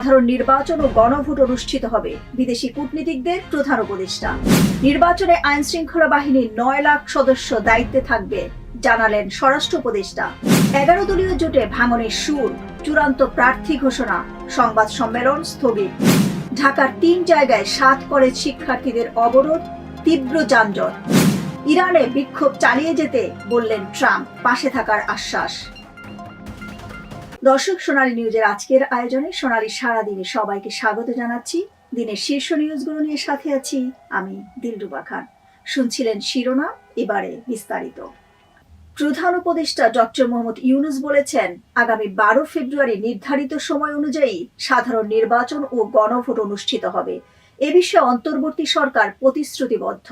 সাধারণ নির্বাচন ও গণভোট অনুষ্ঠিত হবে। বিদেশি কূটনীতিকদের প্রধান উপদেষ্টা। নির্বাচনে আইন শৃঙ্খলা বাহিনীর নয় লাখ সদস্য দায়িত্বে থাকবে, জানালেন স্বরাষ্ট্র উপদেষ্টা। এগারো দলীয় জোটে ভাঙনের সুর, চূড়ান্ত প্রার্থী ঘোষণা, সংবাদ সম্মেলন স্থগিত। ঢাকার তিন জায়গায় সাত কলেজ শিক্ষার্থীদের অবরোধ, তীব্র যানজট। ইরানে বিক্ষোভ চালিয়ে যেতে বললেন ট্রাম্প, পাশে থাকার আশ্বাস। দর্শক সোনালী নিউজের আজকের আয়োজনে সোনালী সারাদিনে সবাইকে স্বাগত জানাচ্ছি। দিনের শীর্ষ নিউজগুলো নিয়ে সাথে আছি আমি দিলরুবা খান। শুনছিলেন শিরোনাম, এবারে বিস্তারিত। প্রধান উপদেষ্টা ডক্টর মোহাম্মদ ইউনুস বলেছেন, আগামী বারো ফেব্রুয়ারি নির্ধারিত সময় অনুযায়ী সাধারণ নির্বাচন ও গণভোট অনুষ্ঠিত হবে। এ বিষয়ে অন্তর্বর্তী সরকার প্রতিশ্রুতিবদ্ধ।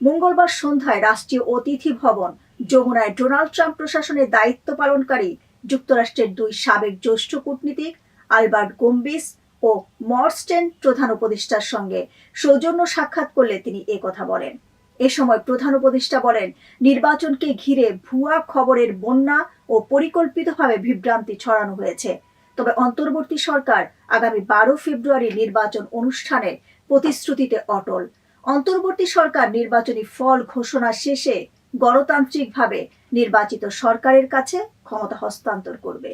মঙ্গলবার সন্ধ্যায় রাষ্ট্রীয় অতিথি ভবন, যমুনায় ডোনাল্ড ট্রাম্প প্রশাসনের দায়িত্ব পালনকারী যুক্তরাষ্ট্রের দুই সাবেক জ্যেষ্ঠ কূটনীতিক, আলবার্ট গোম্বিস ও মরস্টেন প্রধান উপদেষ্টার সঙ্গে সৌজন্য সাক্ষাৎ করলে তিনি কথা বলেন। এ সময় প্রধান উপদেষ্টা বলেন, নির্বাচনকে ঘিরে ভুয়া খবরের বন্যা ও পরিকল্পিতভাবে বিভ্রান্তি ছড়ানো হয়েছে। তবে অন্তর্বর্তী সরকার আগামী বারো ফেব্রুয়ারি নির্বাচন অনুষ্ঠানের প্রতিশ্রুতিতে অটল। অন্তর্বর্তী সরকার নির্বাচনী ফল ঘোষণা শেষে গণতান্ত্রিকভাবে নির্বাচিত সরকারের কাছে ক্ষমতা হস্তান্তর করবে।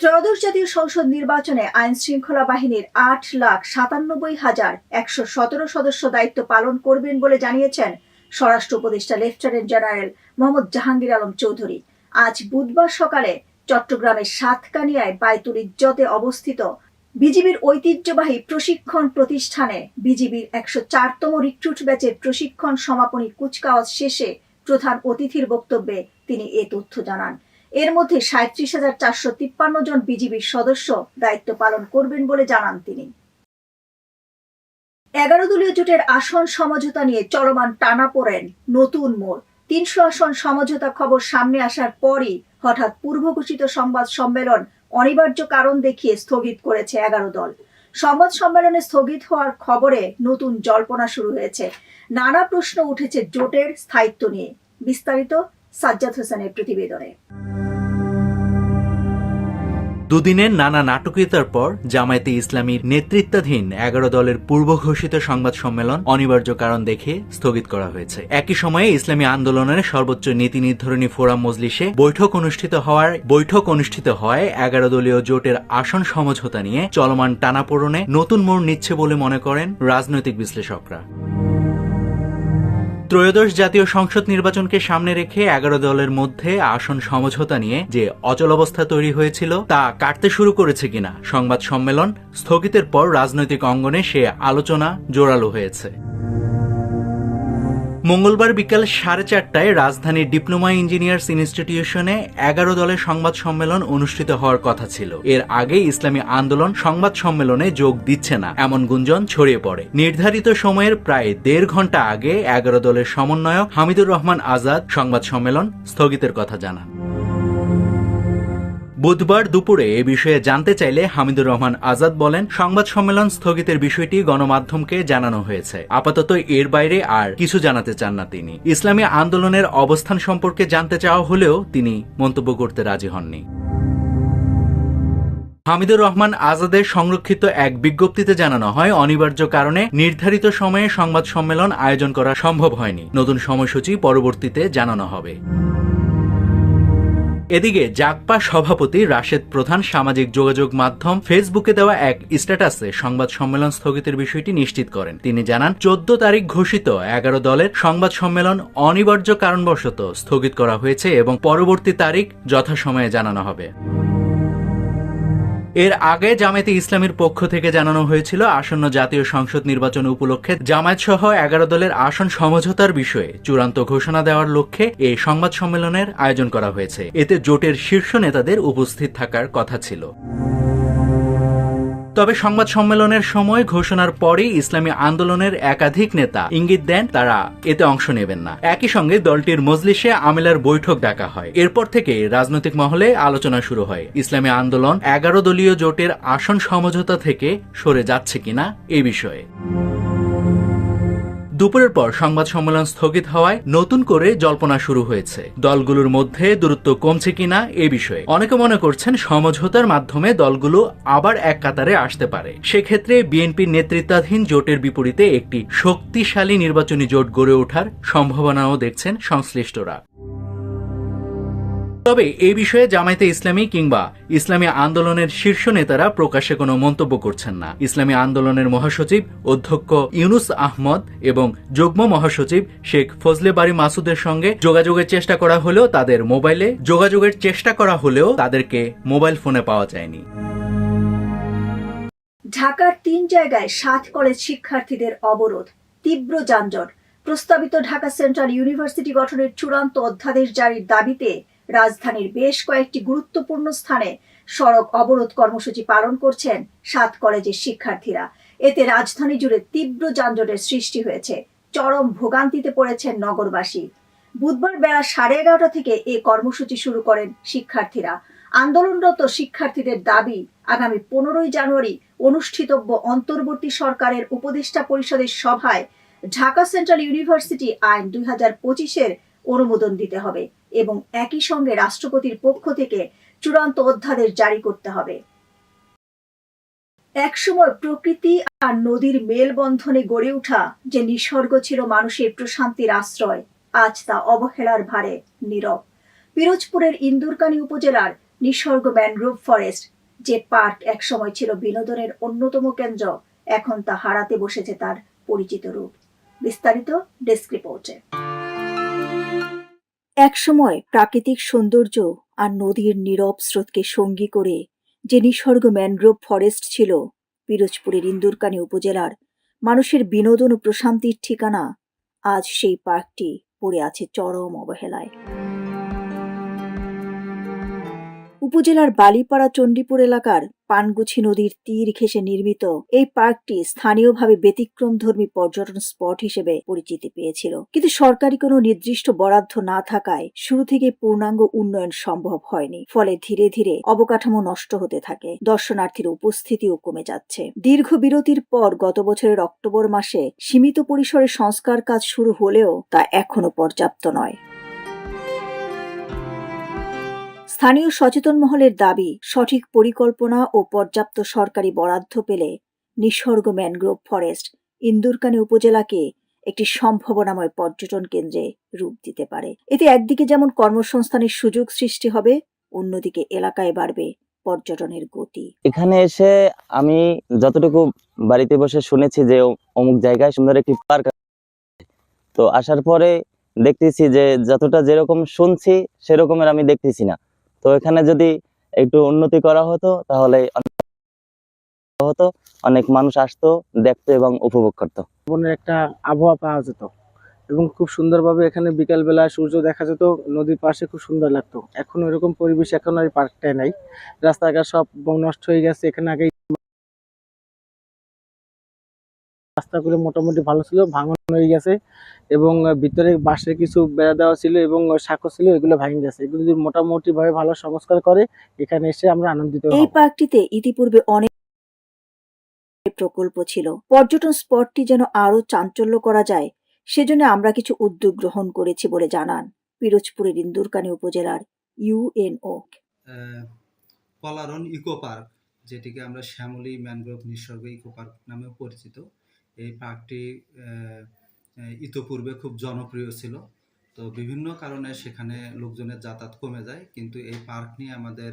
ত্রয়োদশ জাতীয় সংসদ নির্বাচনে আইন শৃঙ্খলা বাহিনীর আট লাখ সাতানব্বই হাজার একশো সতেরো সদস্য দায়িত্ব পালন করবেন বলে জানিয়েছেন স্বরাষ্ট্র উপদেষ্টা লেফটেন্যান্ট জেনারেল মোহাম্মদ জাহাঙ্গীর আলম চৌধুরী। আজ বুধবার সকালে চট্টগ্রামের সাতকানিয়ায় বায়তুল ইজ্জতে অবস্থিত বিজিবির ঐতিহ্যবাহী প্রশিক্ষণ প্রতিষ্ঠানে বিজিবির একশো চারতম রিক্রুট ব্যাচের প্রশিক্ষণ সমাপনী কুচকাওয়াজ শেষে প্রধান অতিথির বক্তব্যে তিনি এ তথ্য জানান। এর মধ্যে সাঁত্রিশ হাজার চারশো তিপ্পান্ন জন বিজিবির সদস্য দায়িত্ব পালন করবেন বলে জানান তিনি। এগারো দলীয় জোটের আসন সমঝোতা নিয়ে চলমান টানা পড়েন নতুন মোড়। তিনশো আসন সমঝোতা খবর সামনে আসার পরই হঠাৎ পূর্ব ঘোষিত সংবাদ সম্মেলন অনিবার্য কারণ দেখিয়ে স্থগিত করেছে এগারো দল। সংবাদ সম্মেলনে স্থগিত হওয়ার খবরে নতুন জল্পনা শুরু হয়েছে। নানা প্রশ্ন উঠেছে জোটের স্থায়িত্ব নিয়ে। বিস্তারিত সাজ্জাদ হোসেনের প্রতিবেদনে। দুদিনের নানা নাটকীয়তার পর জামায়াতে ইসলামীর নেতৃত্বাধীন এগারো দলের পূর্ব ঘোষিত সংবাদ সম্মেলন অনিবার্য কারণ দেখে স্থগিত করা হয়েছে। একই সময়ে ইসলামী আন্দোলনের সর্বোচ্চ নীতি নির্ধারণী ফোরাম মজলিসে বৈঠক অনুষ্ঠিত হওয়ার বৈঠক অনুষ্ঠিত হয় এগারো দলীয় জোটের আসন সমঝোতা নিয়ে চলমান টানাপোড়নে নতুন মোড় নিচ্ছে বলে মনে করেন রাজনৈতিক বিশ্লেষকরা। ত্রয়োদশ জাতীয় সংসদ নির্বাচনকে সামনে রেখে এগারো দলের মধ্যে আসন সমঝোতা নিয়ে যে অচল অবস্থা তৈরি হয়েছিল, তা কাটতে শুরু করেছে কিনা সংবাদ সম্মেলন স্থগিতের পর রাজনৈতিক অঙ্গনে সে আলোচনা জোরালো হয়েছে। মঙ্গলবার বিকাল সাড়ে চারটায় রাজধানীর ডিপ্লোমা ইঞ্জিনিয়ার্স ইনস্টিটিউশনে এগারো দলের সংবাদ সম্মেলন অনুষ্ঠিত হওয়ার কথা ছিল। এর আগে ইসলামী আন্দোলন সংবাদ সম্মেলনে যোগ দিচ্ছে না। এমন গুঞ্জন ছড়িয়ে পড়ে। নির্ধারিত সময়ের প্রায় দেড় ঘণ্টা আগে এগারো দলের সমন্বয়ক হামিদুর রহমান আজাদ সংবাদ সম্মেলন স্থগিতের কথা জানান। বুধবার দুপুরে এ বিষয়ে জানতে চাইলে হামিদুর রহমান আজাদ বলেন, সংবাদ সম্মেলন স্থগিতের বিষয়টি গণমাধ্যমকে জানানো হয়েছে। আপাতত এর বাইরে আর কিছু জানাতে চান না তিনি। ইসলামী আন্দোলনের অবস্থান সম্পর্কে জানতে চাওয়া হলেও তিনি মন্তব্য করতে রাজি হননি। হামিদুর রহমান আজাদের সংরক্ষিত এক বিজ্ঞপ্তিতে জানানো হয়, অনিবার্য কারণে নির্ধারিত সময়ে সংবাদ সম্মেলন আয়োজন করা সম্ভব হয়নি। নতুন সময়সূচি পরবর্তীতে জানানো হবে। এদিকে জাগপা সভাপতি রাশেদ প্রধান সামাজিক যোগাযোগ মাধ্যম ফেসবুকে দেওয়া এক স্ট্যাটাসে সংবাদ সম্মেলন স্থগিতের বিষয়টি নিশ্চিত করেন। তিনি জানান, চোদ্দ তারিখ ঘোষিত এগারো দলের সংবাদ সম্মেলন অনিবার্য কারণবশত স্থগিত করা হয়েছে এবং পরবর্তী তারিখ যথাসময়ে জানানো হবে। এর আগে জামায়াতে ইসলামীর পক্ষ থেকে জানানো হয়েছিল আসন্ন জাতীয় সংসদ নির্বাচন উপলক্ষে জামায়াত সহ এগারো দলের আসন সমঝোতার বিষয়ে চূড়ান্ত ঘোষণা দেওয়ার লক্ষ্যে এই সংবাদ সম্মেলনের আয়োজন করা হয়েছে। এতে জোটের শীর্ষ নেতাদের উপস্থিত থাকার কথা ছিল। তবে সংবাদ সম্মেলনের সময় ঘোষণার পরেই ইসলামী আন্দোলনের একাধিক নেতা ইঙ্গিত দেন, তারা এতে অংশ নেবেন না। একই সঙ্গে দলটির মজলিসে আমেলার বৈঠক ডাকা হয়। এরপর থেকে রাজনৈতিক মহলে আলোচনা শুরু হয়। ইসলামী আন্দোলন এগারো দলীয় জোটের আসন সমঝোতা থেকে সরে যাচ্ছে কিনা, এ বিষয়ে। দুপুরের পর সংবাদ সম্মেলন স্থগিত হওয়ায় নতুন করে জল্পনা শুরু হয়েছে। দলগুলোর মধ্যে দূরত্ব কমছে কিনা এ বিষয়ে। অনেকে মনে করছেন সমঝোতার মাধ্যমে দলগুলো আবার এক কাতারে আসতে পারে। সেক্ষেত্রে বিএনপির নেতৃত্বাধীন জোটের বিপরীতে একটি শক্তিশালী নির্বাচনী জোট গড়ে ওঠার সম্ভাবনাও দেখছেন সংশ্লিষ্টরা। তবে এ বিষয়ে জামায়াতে ইসলামী কিংবা ইসলামী আন্দোলনের শীর্ষ নেতারা প্রকাশ্যে কোনো মন্তব্য করছেন না। ইসলামী আন্দোলনের মহাসচিব অধ্যক্ষ ইউনুস আহমদ এবং যুগ্ম মহাসচিব শেখ ফজলে বাড়ি মাসুদের সঙ্গে যোগাযোগের চেষ্টা করা হলেও তাদের মোবাইলে যোগাযোগের চেষ্টা করা হলেও তাদেরকে মোবাইল ফোনে পাওয়া যায়নি। ঢাকার তিন জায়গায় সাত কলেজ শিক্ষার্থীদের অবরোধ, তীব্র যানজট। প্রস্তাবিত ঢাকা সেন্ট্রাল ইউনিভার্সিটি গঠনের চূড়ান্ত অধ্যাদেশ জারির দাবিতে রাজধানীর বেশ কয়েকটি গুরুত্বপূর্ণ স্থানে সড়ক অবরোধ কর্মসূচি পালন করছেন সাত কলেজের শিক্ষার্থীরা। এতে রাজধানী জুড়ে তীব্র যানজটের সৃষ্টি হয়েছে। চরম ভোগান্তিতে পড়েছেন নগরবাসী। বুধবার বেলা সাড়ে এগারোটা থেকে এ কর্মসূচি শুরু করেন শিক্ষার্থীরা। আন্দোলনরত শিক্ষার্থীদের দাবি, আগামী পনেরোই জানুয়ারি অনুষ্ঠিতব্য অন্তর্বর্তী সরকারের উপদেষ্টা পরিষদের সভায় ঢাকা সেন্ট্রাল ইউনিভার্সিটি আইন দুই হাজার পঁচিশের অনুমোদন দিতে হবে। এবং একই সঙ্গে রাষ্ট্রপতির পক্ষ থেকে চূড়ান্ত অধ্যাদেশ জারি করতে হবে। একসময় প্রকৃতি আর নদীর মেলবন্ধনে গড়ে ওঠা যে নিসর্গ ছিল মানুষের প্রশান্তির আশ্রয়, আজ তা অবহেলার ভারে নীরব। পিরোজপুরের ইন্দুরকানী উপজেলার নিসর্গ ম্যানগ্রোভ ফরেস্ট, যে পার্ক একসময় ছিল বিনোদনের অন্যতম কেন্দ্র, এখন তা হারাতে বসেছে তার পরিচিত রূপ। বিস্তারিত ডেস্ক রিপোর্টে। একসময় প্রাকৃতিক সৌন্দর্য আর নদীর নীরব স্রোতকে সঙ্গী করে যে নিসর্গ ম্যানগ্রোভ ফরেস্ট ছিল, পিরোজপুরের ইন্দুরকানী উপজেলার মানুষের বিনোদন ও প্রশান্তির ঠিকানা, আজ সেই পার্কটি পড়ে আছে চরম অবহেলায়। উপজেলার বালিপাড়া চণ্ডীপুর এলাকার পানগুছি নদীর তীর ঘেঁষে নির্মিত এই পার্কটি স্থানীয়ভাবে ব্যতিক্রমধর্মী পর্যটন স্পট হিসেবে পরিচিতি পেয়েছিল। কিন্তু সরকারি কোনো নির্দিষ্ট বরাদ্দ না থাকায় শুরু থেকে পূর্ণাঙ্গ উন্নয়ন সম্ভব হয়নি। ফলে ধীরে ধীরে অবকাঠামো নষ্ট হতে থাকে। দর্শনার্থীর উপস্থিতিও কমে যাচ্ছে। দীর্ঘ বিরতির পর গত বছরের অক্টোবর মাসে সীমিত পরিসরে সংস্কার কাজ শুরু হলেও তা এখনও পর্যাপ্ত নয়। স্থানীয় সচেতন মহলের দাবি, সঠিক পরিকল্পনা ও পর্যাপ্ত সরকারি বরাদ্দ পেলে নিসর্গ ম্যানগ্রোভ ফরেস্ট ইন্দুরকানী উপজেলাকে একটি সম্ভাবনাময় পর্যটন কেন্দ্রে রূপ দিতে পারে। এতে একদিকে যেমন কর্মসংস্থানের সুযোগ সৃষ্টি হবে, অন্যদিকে এলাকায় বাড়বে পর্যটনের গতি। এখানে এসে আমি যতটুকু বাড়িতে বসে শুনেছি যে অমুক জায়গায় সুন্দর একটি পার্ক তো আসার পরে দেখতেছি যে যতটা যেরকম শুনছি সেরকমের আমি দেখতেছি না। তো এখানে যদি একটু উন্নতি করা হতো, তাহলে হতো, অনেক মানুষ আসতো, দেখতো এবং উপভোগ করতো। বনের একটা আবহাওয়া পাওয়া যেত এবং খুব সুন্দরভাবে এখানে বিকালবেলা সূর্য দেখা যেত, নদীর পাশে খুব সুন্দর লাগতো। এখন ওইরকম পরিবেশ এখন আর পার্কটায় নাই। রাস্তাঘাট সব নষ্ট হয়ে গেছে, এখানে আগে রাস্তাগুলো মোটামুটি ভালো ছিল ভাঙন হয়ে গেছে এবং ভিতরে বাঁশে কিছু বেড়া দেওয়া ছিল এবং শাকো ছিল এগুলো ভাঙে গেছে। এগুলো যদি মোটামুটি ভাবে ভালো সংস্কার করে এখানে এসে আমরা আনন্দিত এই পার্কটিতে ইতিপূর্বে অনেক প্রকল্প ছিল। পর্যটন স্পটটি যেন আরও চাঞ্চল্য করা যায় সেজন্য আমরা কিছু উদ্যোগ গ্রহণ করেছি বলে জানান পিরোজপুরের ইন্দুরকানী উপজেলার ইউএনও পলারন ইকো পার্ক যেটিকে আমরা Shyamoli mangrove Nisorgo eco park নামেও পরিচিত। এই পার্কটি ইতোপূর্বে খুব জনপ্রিয় ছিল। তো বিভিন্ন কারণে সেখানে লোকজনের যাতায়াত কমে যায়, কিন্তু এই পার্ক নিয়ে আমাদের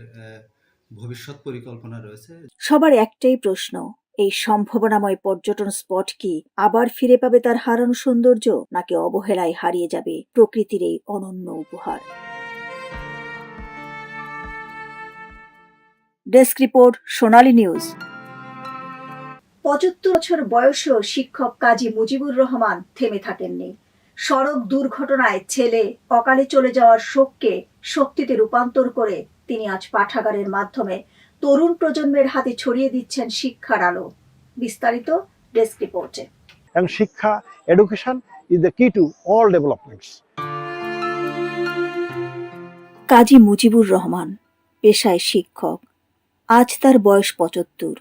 ভবিষ্যৎ পরিকল্পনা রয়েছে। সবার একটাই প্রশ্ন, এই সম্ভাবনাময় পর্যটন স্পট কি আবার ফিরে পাবে তার হারানো সৌন্দর্য, নাকি অবহেলায় হারিয়ে যাবে প্রকৃতির এই অনন্য উপহার? Desk report, Sonali news. পঁচাত্তর বছর বয়সেও শিক্ষক কাজী মুজিবুর রহমান থেমে থাকেননি। সড়ক দুর্ঘটনায় ছেলে অকালে চলে যাওয়ার শোককে শক্তিতে রূপান্তর করে তিনি আজ পাঠাগারের মাধ্যমে তরুণ প্রজন্মের হাতে ছড়িয়ে দিচ্ছেন শিক্ষার আলো। বিস্তারিত ডেস্ক রিপোর্টে। এবং শিক্ষা education is the key to all developments Kazi Mujibur Rahman পেশায় শিক্ষক আজ তার বয়স পঁচাত্তর।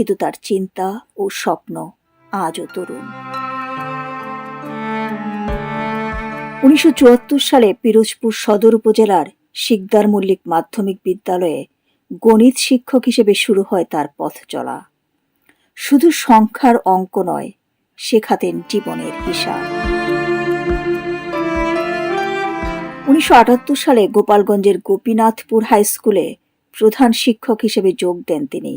কিন্তু তার চিন্তা ও স্বপ্ন আজও তরুণ। উনিশশো চুয়াত্তর সালে পিরোজপুর সদর উপজেলার শিকদার মল্লিক মাধ্যমিক বিদ্যালয়ে গণিত শিক্ষক হিসেবে শুরু হয় তার পথ চলা। শুধু সংখ্যার অঙ্ক নয়, শেখাতেন জীবনের হিসাব। উনিশশো আটাত্তর সালে গোপালগঞ্জের গোপীনাথপুর হাই স্কুলে প্রধান শিক্ষক হিসেবে যোগ দেন তিনি।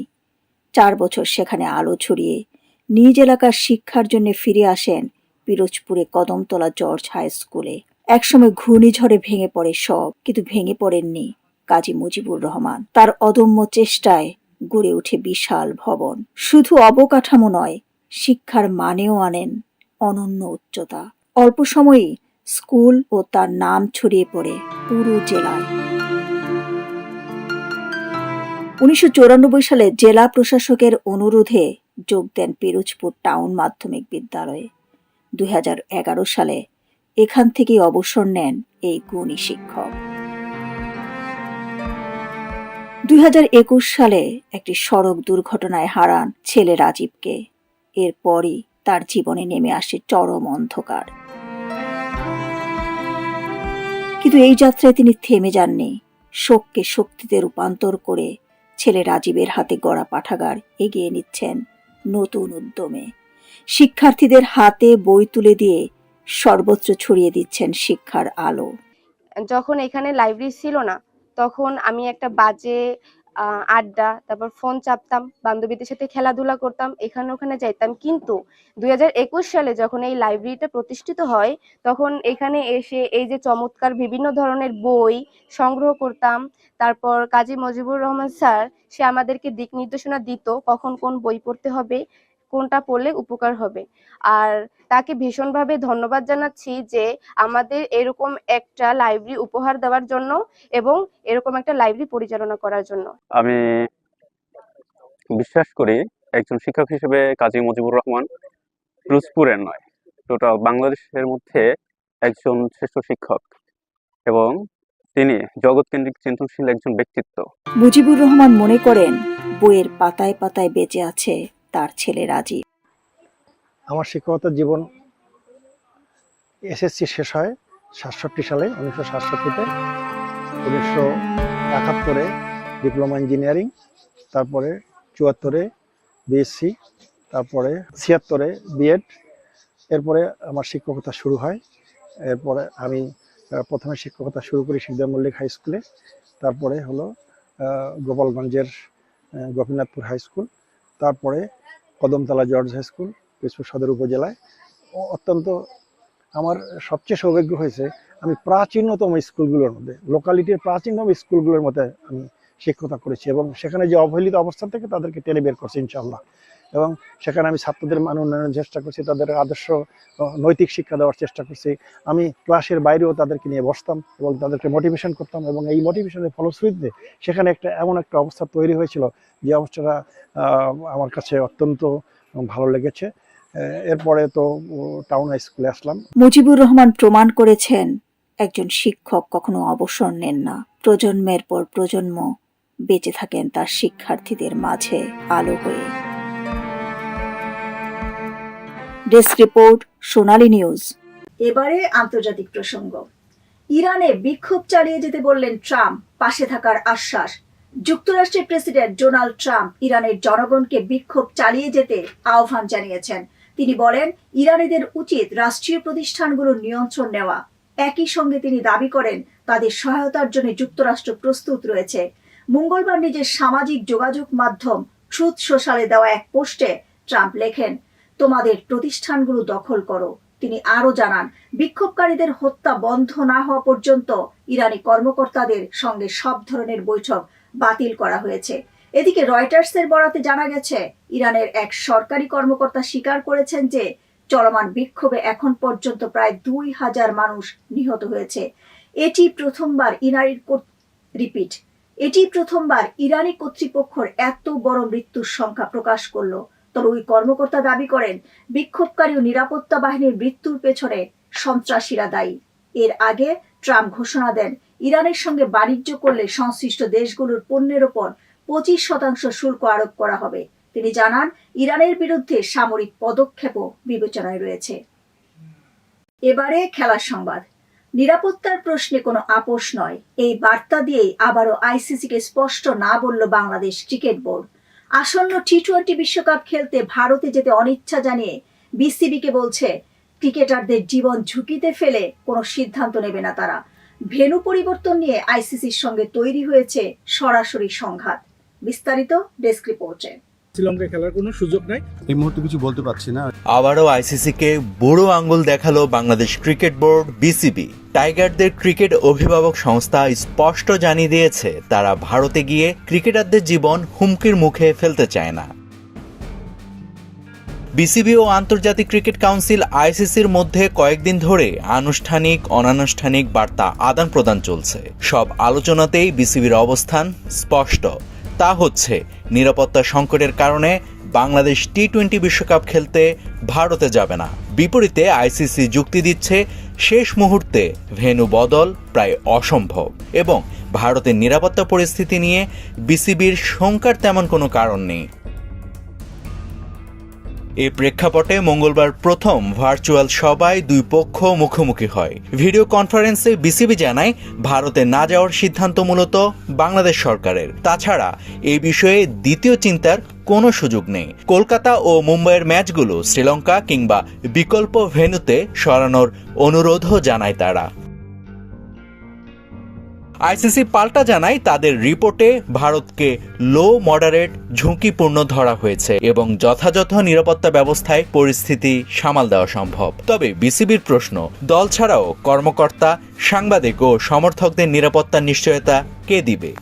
চার বছর সেখানে আলো ছড়িয়ে নিজ এলাকার শিক্ষার জন্য ফিরে আসেন পিরোজপুরে কদমতলা জর্জ হাই স্কুলে। একসময় ঘূর্ণিঝড়ে ভেঙে পড়ে সব, কিন্তু ভেঙে পড়েননি কাজী মুজিবুর রহমান। তার অদম্য চেষ্টায় গড়ে ওঠে বিশাল ভবন। শুধু অবকাঠামো নয়, শিক্ষার মানেও আনেন অনন্য উচ্চতা। অল্প সময়েই স্কুল ও তার নাম ছড়িয়ে পড়ে পুরো জেলায়। উনিশশো চুরানব্বই সালে জেলা প্রশাসকের অনুরোধে যোগ দেন পিরোজপুর টাউন মাধ্যমিক বিদ্যালয়ে। দুই হাজার এগারো সালে এখান থেকেই অবসর নেন এই গুণী শিক্ষক। দুই হাজার একুশ সালে একটি সড়ক দুর্ঘটনায় হারান ছেলে রাজীবকে। এরপরই তার জীবনে নেমে আসে চরম অন্ধকার। কিন্তু এই যাত্রায় তিনি থেমে যাননি। শোককে শক্তিতে রূপান্তর করে ছেলে রাজীবের হাতে গড়া পাঠাগার এগিয়ে নিচ্ছেন নতুন উদ্যমে। শিক্ষার্থীদের হাতে বই তুলে দিয়ে সর্বত্র ছড়িয়ে দিচ্ছেন শিক্ষার আলো। যখন এখানে লাইব্রেরি ছিল না, তখন আমি একটা বাজে আড্ডা, তারপর ফোন চাপতাম, বান্ধবীদের সাথে খেলাধুলা করতাম, এখানে ওখানে যাইতাম। কিন্তু দুই হাজার একুশ সালে যখন এই লাইব্রেরিটা প্রতিষ্ঠিত হয়, তখন এখানে এসে এই যে চমৎকার বিভিন্ন ধরনের বই সংগ্রহ করতাম। তারপর কাজী মজিবুর রহমান স্যার, সে আমাদেরকে দিক নির্দেশনা দিত কখন কোন বই পড়তে হবে। কোনটা পড়লে উপকার হবে। আর তাকে ভীষণভাবে ধন্যবাদ জানাচ্ছি যে আমাদের এরকম একটা লাইব্রেরি উপহার দেওয়ার জন্য এবং এরকম একটা লাইব্রেরি পরিচালনা করার জন্য। আমি বিশ্বাস করি একজন শিক্ষক হিসেবে কাজী মুজিবুর রহমান পিরোজপুরের নয় টোটাল বাংলাদেশের মধ্যে একজন শ্রেষ্ঠ শিক্ষক এবং তিনি জগৎকেন্দ্রিক চিন্তনশীল একজন ব্যক্তিত্ব। মুজিবুর রহমান মনে করেন বইয়ের পাতায় পাতায় বেঁচে আছে তার ছেলে রাজীব। আমার শিক্ষকতার জীবন এসএসসি শেষ হয় সাতষট্টি সালে, উনিশশো সাতষট্টিতে। উনিশশো একাত্তরে ডিপ্লোমা ইঞ্জিনিয়ারিং, তারপরে চুয়াত্তরে বিএসসি, তারপরে ছিয়াত্তরে বিএড। এরপরে আমার শিক্ষকতা শুরু হয়। এরপরে আমি প্রথমে শিক্ষকতা শুরু করি শিকদার মল্লিক হাই স্কুলে। তারপরে হলো গোপালগঞ্জের গোপীনাথপুর হাই স্কুল। তারপরে Kadamtala George high school Pirojpur সদর উপজেলায়। অত্যন্ত আমার সবচেয়ে সৌভাগ্য হয়েছে, আমি প্রাচীনতম স্কুলগুলোর মধ্যে লোকালিটির প্রাচীনতম স্কুলগুলোর মধ্যে আমি শিক্ষকতা করেছি এবং সেখানে যে অবহেলিত অবস্থান থেকে তাদেরকে টেনে বের করছি ইনশাল্লাহ এবং সেখানে আমি ছাত্রদের মান উন্নয়নের চেষ্টা করছি, তাদের আদর্শ নৈতিক শিক্ষা দেওয়ার চেষ্টা করছি। আমি ক্লাসের বাইরেও তাদেরকে নিয়ে বসতাম এবং তাদেরকে মোটিভেশন করতাম এবং এই মোটিভেশনের ফলশ্রুতিতে সেখানে একটা, এমন একটা অবস্থা তৈরি হয়েছিল যে অবস্থাটা আমার কাছে অত্যন্ত ভালো লেগেছে। এরপরে তো টাউন হাই স্কুলে আসলাম। মুজিবুর রহমান প্রমাণ করেছেন, একজন শিক্ষক কখনো অবসর নেন না। প্রজন্মের পর প্রজন্ম বেঁচে থাকেন তার শিক্ষার্থীদের মাঝে আলো হয়ে। Desk report, Sonali news. এবারে আন্তর্জাতিক প্রসঙ্গ। ইরানে বিক্ষোভ চালিয়ে যেতে বললেন ট্রাম্প, পাশে থাকার আশ্বাস। যুক্তরাষ্ট্রের প্রেসিডেন্ট ডোনাল্ড ট্রাম্প ইরানের জনগণকে বিক্ষোভ চালিয়ে যেতে আহ্বান জানিয়েছেন। তিনি বলেন, ইরানিদের উচিত রাষ্ট্রীয় প্রতিষ্ঠানগুলোর নিয়ন্ত্রণ নেওয়া। একই সঙ্গে তিনি দাবি করেন, তাদের সহায়তার জন্য যুক্তরাষ্ট্র প্রস্তুত রয়েছে। মঙ্গলবার নিজের সামাজিক যোগাযোগ মাধ্যম ট্রুথ সোশ্যালে দেওয়া এক পোস্টে ট্রাম্প লেখেন, তোমাদের প্রতিষ্ঠানগুলো দখল করো। তিনি আরও জানান, বিক্ষোভকারীদের হত্যা বন্ধ না হওয়া পর্যন্ত ইরানি কর্মকর্তাদের সঙ্গে সব ধরনের বৈঠক বাতিল করা হয়েছে। এদিকে রয়টার্সের বরাতে জানা গেছে, ইরানের এক সরকারি কর্মকর্তা স্বীকার করেছেন যে চলমান বিক্ষোভে এখন পর্যন্ত প্রায় দুই হাজার মানুষ নিহত হয়েছে। এটি প্রথমবার ইরানির রিপিট। এটি প্রথমবার ইরানি কর্তৃপক্ষের এত বড় মৃত্যুর সংখ্যা প্রকাশ করল। তবে ওই কর্মকর্তা দাবি করেন, বিক্ষোভকারী ও নিরাপত্তা বাহিনীর মৃত্যুর পেছনে সন্ত্রাসীরা দায়ী। এর আগে ট্রাম্প ঘোষণা দেন, ইরানের সঙ্গে বাণিজ্য করলে সংশ্লিষ্ট দেশগুলোর পণ্যের ওপর পঁচিশ শতাংশ শুল্ক আরোপ করা হবে। তিনি জানান, ইরানের বিরুদ্ধে সামরিক পদক্ষেপও বিবেচনায় রয়েছে। এবারে খেলার সংবাদ। নিরাপত্তার প্রশ্নে কোনো আপোষ নয়। এই বার্তা দিয়েই আবারও আইসিসিকে স্পষ্ট না বলল বাংলাদেশ ক্রিকেট বোর্ড। আসন্ন টি টোয়েন্টি বিশ্বকাপ খেলতে ভারতে যেতে অনিচ্ছা জানিয়ে বিসিবিকে বলছে ক্রিকেটারদের জীবন ঝুঁকিতে ফেলে কোনো সিদ্ধান্ত নেবে না তারা। ভেন্যু পরিবর্তন নিয়ে আইসিসির সঙ্গে তৈরি হয়েছে সরাসরি সংঘাত। বিস্তারিত ডেস্ক রিপোর্টে। শ্রীলঙ্কায় খেলার কোনো সুযোগ নাই। এই মুহূর্তে কিছু বলতে পারছি না। আবারও আইসিসিকে বুড়ো আঙ্গুল দেখাল বাংলাদেশ ক্রিকেট বোর্ড বিসিবি। টাইগারদের ক্রিকেট অভিভাবক সংস্থা স্পষ্ট জানিয়ে দিয়েছে, তারা ভারতে গিয়ে ক্রিকেটারদের জীবন হুমকির মুখে ফেলতে চায় না। বিসিবি ও আন্তর্জাতিক ক্রিকেট কাউন্সিল আইসিসির মধ্যে কয়েকদিন ধরে আনুষ্ঠানিক, অনানুষ্ঠানিক বার্তা আদান প্রদান চলছে। সব আলোচনাতেই বিসিবির অবস্থান স্পষ্ট। তা হচ্ছে, নিরাপত্তা সংকটের কারণে বাংলাদেশ টি টোয়েন্টি বিশ্বকাপ খেলতে ভারতে যাবে না। বিপরীতে আইসিসি যুক্তি দিচ্ছে শেষ মুহূর্তে ভেনু বদল প্রায় অসম্ভব এবং ভারতের নিরাপত্তা পরিস্থিতি নিয়ে বিসিবির শঙ্কার তেমন কোনো কারণ নেই। এই প্রেক্ষাপটে মঙ্গলবার প্রথম ভার্চুয়াল সভায় দুই পক্ষ মুখোমুখি হয়। ভিডিও কনফারেন্সে বিসিবি জানায়, ভারতে না যাওয়ার সিদ্ধান্ত মূলত বাংলাদেশ সরকারের। তাছাড়া এই বিষয়ে দ্বিতীয় চিন্তার কোনো সুযোগ নেই। কলকাতা ও মুম্বাইয়ের ম্যাচগুলো শ্রীলঙ্কা কিংবা বিকল্প ভেন্যুতে সরানোর অনুরোধও জানায় তারা। আইসিসি পাল্টা জানায় তাদের রিপোর্টে ভারতকে লো, মডারেট, ঝুঁকিপূর্ণ ধরা হয়েছে এবং যথাযথ নিরাপত্তা ব্যবস্থায় পরিস্থিতি সামাল দেওয়া সম্ভব। তবে বিসিবির প্রশ্ন, দল ছাড়াও কর্মকর্তা, সাংবাদিক ও সমর্থকদের নিরাপত্তার নিশ্চয়তা কে দিবে?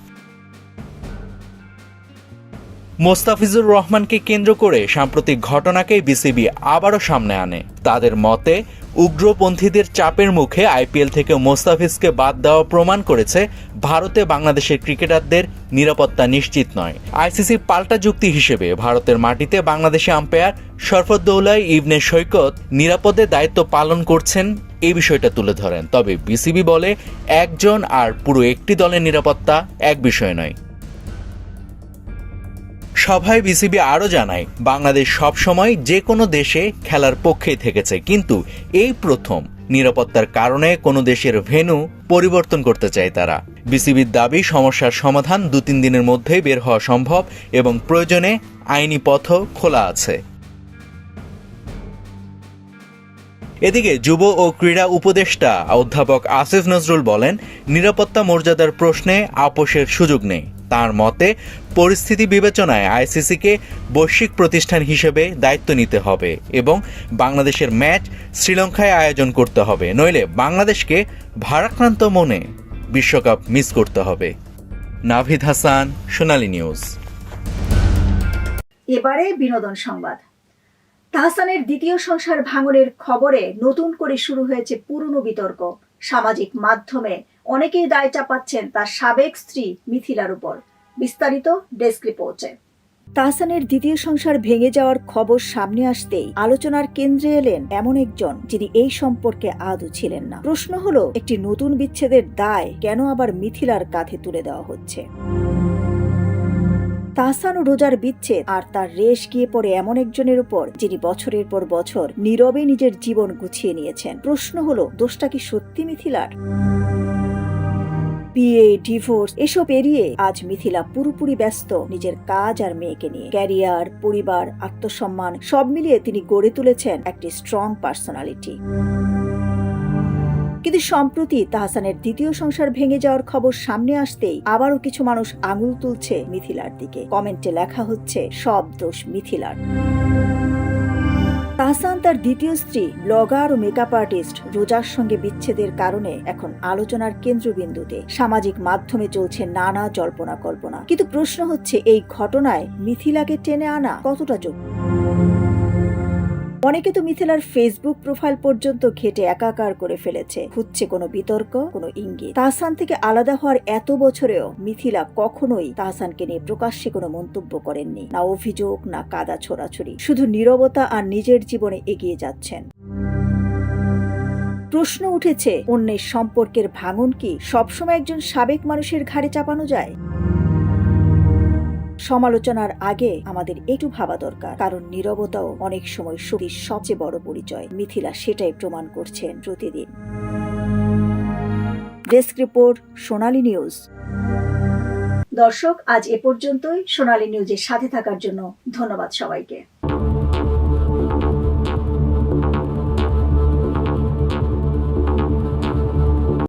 মোস্তাফিজুর রহমানকে কেন্দ্র করে সাম্প্রতিক ঘটনাকে বিসিবি আবারও সামনে আনে। তাদের মতে উগ্রপন্থীদের চাপের মুখে আইপিএল থেকে মোস্তাফিজকে বাদ দেওয়া প্রমাণ করেছে ভারতে বাংলাদেশের ক্রিকেটারদের নিরাপত্তা নিশ্চিত নয়। আইসিসির পাল্টা যুক্তি হিসেবে ভারতের মাটিতে বাংলাদেশি আম্পায়ার শরফদ্দৌলাই, ইবনে সৈকত নিরাপদে দায়িত্ব পালন করছেন এই বিষয়টা তুলে ধরেন। তবে বিসিবি বলে একজন আর পুরো একটি দলের নিরাপত্তা এক বিষয় নয়। সভায় বিসিবি আরও জানায়, বাংলাদেশ সবসময় যে কোনো দেশে খেলার পক্ষেই থেকেছে, কিন্তু এই প্রথম। নিরাপত্তার কারণে কোনো দেশের ভেন্যু পরিবর্তন করতে চায় তারা। বিসিবির দাবি, সমস্যার সমাধান দু তিন দিনের মধ্যেই বের হওয়া সম্ভব এবং প্রয়োজনে আইনি পথও খোলা আছে। এদিকে যুব ও ক্রীড়া উপদেষ্টা অধ্যাপক আসিফ নজরুল বলেন, নিরাপত্তা মর্যাদার প্রশ্নে আপোষের সুযোগ নেই। তার মতে পরিস্থিতি বিবেচনায় আইসিসিকে বৈশ্বিক প্রতিষ্ঠান হিসেবে দায়িত্ব নিতে হবে এবং বাংলাদেশের ম্যাচ শ্রীলঙ্কায় আয়োজন করতে হবে। নইলে বাংলাদেশকে ভারাক্রান্ত মনে বিশ্বকাপ মিস করতে হবে। নাভিদ হাসান, সোনালী নিউজ। এবারে বিনোদন সংবাদ। তাহসানের দ্বিতীয় সংসার ভাঙনের খবরে নতুন করে শুরু হয়েছে পুরনো বিতর্ক। সামাজিক মাধ্যমে অনেকেই দায় চাপাচ্ছেন তার সাবেক স্ত্রী মিথিলার উপর। বিস্তারিত ডেস্ক রিপোর্টে। তাহসানের দ্বিতীয় সংসার ভেঙে যাওয়ার খবর সামনে আসতেই আলোচনার কেন্দ্রে এলেন এমন একজন যিনি এই সম্পর্কে আদৌ ছিলেন না। প্রশ্ন হলো, একটি নতুন বিচ্ছেদের দায় কেন আবার মিথিলার কাঁধে তুলে দেওয়া হচ্ছে? তাহসান ও রোজার বিচ্ছেদ আর তার রেশ গিয়ে পড়ে এমন একজনের উপর যিনি বছরের পর বছর নীরবে নিজের জীবন গুছিয়ে নিয়েছেন। প্রশ্ন হলো, দোষটা কি সত্যি মিথিলার? বিয়ে ডিভোর্স এসব এড়িয়ে আজ মিথিলা পুরোপুরি ব্যস্ত নিজের কাজ আর মেয়েকে নিয়ে। ক্যারিয়ার পরিবার, আত্মসম্মান, সব মিলিয়ে তিনি গড়ে তুলেছেন একটি স্ট্রং পার্সোনালিটি কিন্তু সম্প্রতি তাহসানের দ্বিতীয় সংসার ভেঙে যাওয়ার খবর সামনে আসতেই আবারও কিছু মানুষ আঙুল তুলছে মিথিলার দিকে। কমেন্টে লেখা হচ্ছে, সব দোষ মিথিলার। তাহসান তার দ্বিতীয় স্ত্রী ব্লগার ও মেকআপ আর্টিস্ট রোজার সঙ্গে বিচ্ছেদের কারণে এখন আলোচনার কেন্দ্রবিন্দুতে। সামাজিক মাধ্যমে চলছে নানা জল্পনা কল্পনা। কিন্তু প্রশ্ন হচ্ছে, এই ঘটনায় মিথিলাকে টেনে আনা কতটা যোগ্য? অনেকে তো মিথিলার ফেসবুক প্রোফাইল পর্যন্ত ঘেটে একাকার করে ফেলেছে। খুঁজছে কোনো বিতর্ক, কোনো ইঙ্গিত। তাহসান থেকে আলাদা হওয়ার এত বছরেও মিথিলা কখনোই তাহসানকে নিয়ে প্রকাশ্যে কোনো মন্তব্য করেননি। না অভিযোগ, না কাদা ছোড়াছুড়ি। শুধু নীরবতা আর নিজের জীবনে এগিয়ে যাচ্ছেন। প্রশ্ন উঠেছে, অন্যের সম্পর্কের ভাঙন কি সবসময় একজন সাবেক মানুষের ঘাড়ে চাপানো যায়? সমালোচনার আগে আমাদের একটু ভাবা দরকার। কারণ নিরবতাও অনেক সময় শক্তির সবচেয়ে বড় পরিচয়। মিথিলা সেটাই প্রমাণ করছেন প্রতিদিন। Desk report, Sonali news. দর্শক, আজ এ পর্যন্তই। সোনালী নিউজের সাথে থাকার জন্য ধন্যবাদ সবাইকে।